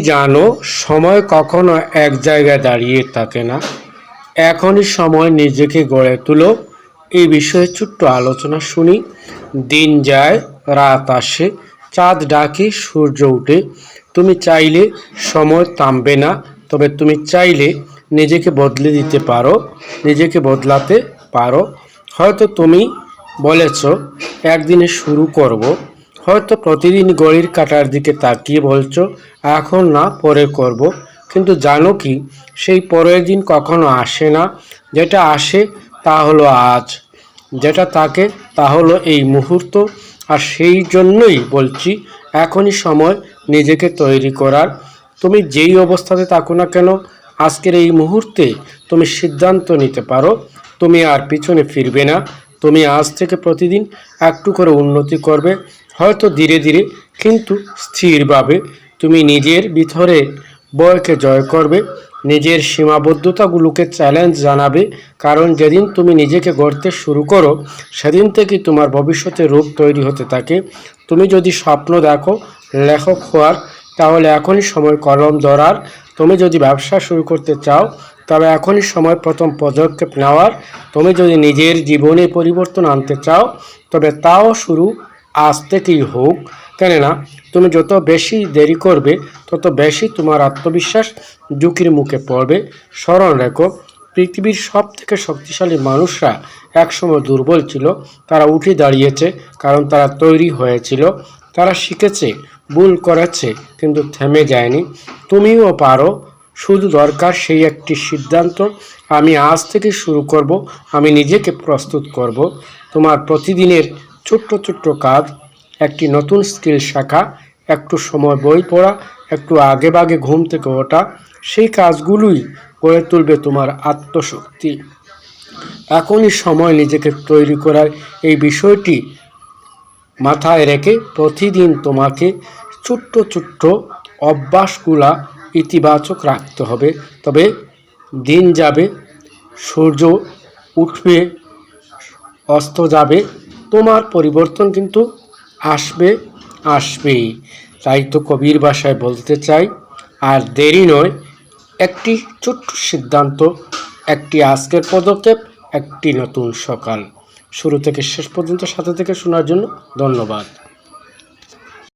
জানো, সময় কখনো এক জায়গায় দাঁড়িয়ে থাকে না। এখনই সময় নিজেকে গড়ে তুলো। এই বিষয়ে ছোট্ট আলোচনা শুনি। দিন যায়, রাত আসে, চাঁদ ডাকে, সূর্য উঠে। তুমি চাইলে সময় থামবে না, তবে তুমি চাইলে নিজেকে বদলে দিতে পারো, নিজেকে বদলাতে পারো। হয়তো তুমি বলেছ, একদিনে শুরু করব হয়তো প্রতিদিন ঘড়ির কাটার দিকে তাকিয়ে বলছো, এখন না, পরে করব। কিন্তু জানো কি, সেই পরের দিন কখনো আসে না। যেটা আসে, তা হলো আজ। যেটা থাকে তা হলো এই মুহূর্ত। আর সেই জন্যই বলছি, এখনই সময় নিজেকে তৈরি করার। তুমি যেই অবস্থাতে থাকো না কেন, আজকের এই মুহূর্তে তুমি সিদ্ধান্ত নিতে পারো। তুমি আর পিছনে ফিরবে না। তুমি আজ থেকে প্রতিদিন একটু করে উন্নতি করবে। হয়তো ধীরে ধীরে, কিন্তু স্থিরভাবে তুমি নিজের ভিতরে বয়কে জয় করবে, নিজের সীমাবদ্ধতাগুলোকে চ্যালেঞ্জ জানাবে। কারণ যেদিন তুমি নিজেকে গড়তে শুরু করো, সেদিন থেকে তোমার ভবিষ্যতে রূপ তৈরি হতে থাকে। তুমি যদি স্বপ্ন দেখো, লেখক হওয়ার, তাহলে এখনই সময় কলম ধরার। তুমি যদি ব্যবসা শুরু করতে চাও, তবে এখনই সময় প্রথম পদক্ষেপ নেওয়ার। তুমি যদি নিজের জীবনে পরিবর্তন আনতে চাও, তবে তাও শুরু আজ থেকেই হোক। কেননা, তুমি যত বেশি দেরি করবে, তত বেশি তোমার আত্মবিশ্বাস ঝুঁকির মুখে পড়বে। স্মরণ রেখো, পৃথিবীর সব থেকে শক্তিশালী মানুষরা একসময় দুর্বল ছিল। তারা উঠে দাঁড়িয়েছে, কারণ তারা তৈরি হয়েছিল। তারা শিখেছে, ভুল করেছে, কিন্তু থেমে যায়নি। তুমিও পারো, শুধু দরকার সেই একটি সিদ্ধান্ত। আমি আজ থেকে শুরু করব, আমি নিজেকে প্রস্তুত করব। তোমার প্রতিদিনের ছোট্ট ছোট্ট কাজ, একটি নতুন স্কিল শেখা, একটু সময় বই পড়া, একটু আগে বাগে ঘুম থেকে ওঠা, সেই কাজগুলোই গড়ে তুলবে তোমার আত্মশক্তি। এখনই সময় নিজেকে তৈরি করার এই বিষয়টি মাথায় রেখে প্রতিদিন তোমাকে ছোট্ট ছোট্ট অভ্যাসগুলা ইতিবাচক রাখতে হবে। তবে দিন যাবে, সূর্য উঠবে, অস্ত যাবে তোমার পরিবর্তন কিন্তু আসবে, আসবেই। তাই তো কবির ভাষায় বলতে চাই, আর দেরি নয়, একটি ছোট্ট সিদ্ধান্ত, একটি আজকের পদক্ষেপ, একটি নতুন সকাল। শুরু থেকে শেষ পর্যন্ত সাথে থেকে শোনার জন্য ধন্যবাদ।